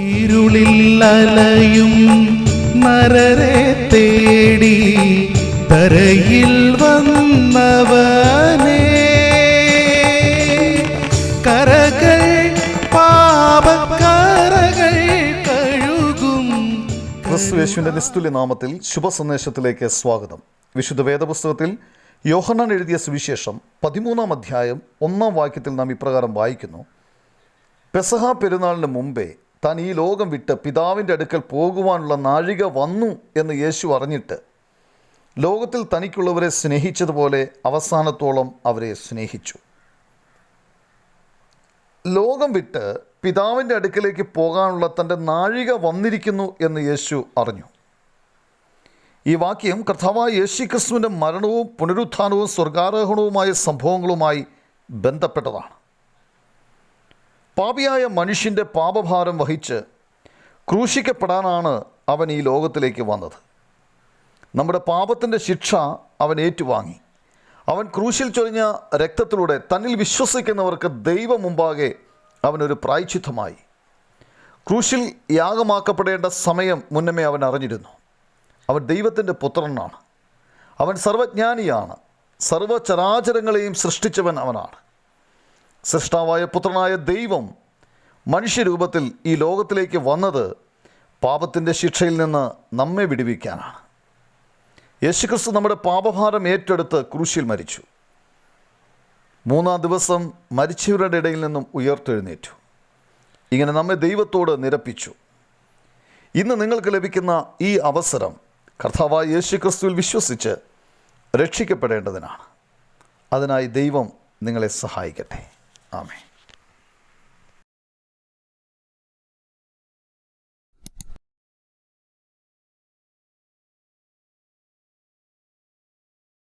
ഇരുളിൽ അലയും നരരെ തേടി തരയിൽ വന്നവനേ. കരകൾ പാപക്കരകൾ കഴുകും ക്രിസ്തു യേശുവിന്റെ നിസ്തുല്യ നാമത്തിൽ ശുഭ സന്ദേശത്തിലേക്ക് സ്വാഗതം. വിശുദ്ധ വേദപുസ്തകത്തിൽ യോഹന്നാൻ എഴുതിയ സുവിശേഷം പതിമൂന്നാം അധ്യായം ഒന്നാം വാക്യത്തിൽ നാം ഇപ്രകാരം വായിക്കുന്നു. പെസഹ പെരുന്നാളിന് മുമ്പേ താൻ ഈ ലോകം വിട്ട് പിതാവിന്റെ അടുക്കൽ പോകുവാനുള്ള നാഴിക വന്നു എന്ന് യേശു അറിഞ്ഞിട്ട് ലോകത്തിൽ തനിക്കുള്ളവരെ സ്നേഹിച്ചതുപോലെ അവസാനത്തോളം അവരെ സ്നേഹിച്ചു. ലോകം വിട്ട് പിതാവിന്റെ അടുക്കലേക്ക് പോകാനുള്ള തന്റെ നാഴിക വന്നിരിക്കുന്നു എന്ന് യേശു അറിഞ്ഞു. ഈ വാക്യം കർത്താവായ യേശു ക്രിസ്തുവിന്റെ മരണവും പുനരുത്ഥാനവും സ്വർഗാരോഹണവുമായ സംഭവങ്ങളുമായി ബന്ധപ്പെട്ടതാണ്. പാപിയായ മനുഷ്യന്റെ പാപഭാരം വഹിച്ച് ക്രൂശിക്കപ്പെടാനാണ് അവൻ ഈ ലോകത്തിലേക്ക് വന്നത്. നമ്മുടെ പാപത്തിന്റെ ശിക്ഷ അവൻ ഏറ്റുവാങ്ങി. അവൻ ക്രൂശിൽ ചൊരിഞ്ഞ രക്തത്തിലൂടെ തന്നിൽ വിശ്വസിക്കുന്നവർക്ക് ദൈവം മുമ്പാകെ അവനൊരു പ്രായച്ചിത്തമായി. ക്രൂശിൽ യാഗമാക്കപ്പെടേണ്ട സമയം മുന്നമേ അവൻ അറിഞ്ഞിരുന്നു. അവൻ ദൈവത്തിന്റെ പുത്രനാണ്. അവൻ സർവജ്ഞാനിയാണ്. സർവചരാചരങ്ങളെയും സൃഷ്ടിച്ചവൻ അവനാണ്. സൃഷ്ടാവായ പുത്രനായ ദൈവം മനുഷ്യരൂപത്തിൽ ഈ ലോകത്തിലേക്ക് വന്നത് പാപത്തിന്റെ ശിക്ഷയിൽ നിന്ന് നമ്മെ വിടുവിക്കാനാണ്. യേശുക്രിസ്തു നമ്മുടെ പാപഭാരം ഏറ്റെടുത്ത് ക്രൂശിൽ മരിച്ചു. മൂന്നാം ദിവസം മരിച്ചവരുടെ ഇടയിൽ നിന്നും ഉയർത്തെഴുന്നേറ്റു. ഇങ്ങനെ നമ്മെ ദൈവത്തോട് നിരപ്പിച്ചു. ഇന്ന് നിങ്ങൾക്ക് ലഭിക്കുന്ന ഈ അവസരം കർത്താവായ യേശു ക്രിസ്തുവിൽ വിശ്വസിച്ച് രക്ഷിക്കപ്പെടേണ്ടതിനാണ്. അതിനായി ദൈവം നിങ്ങളെ സഹായിക്കട്ടെ. Amen.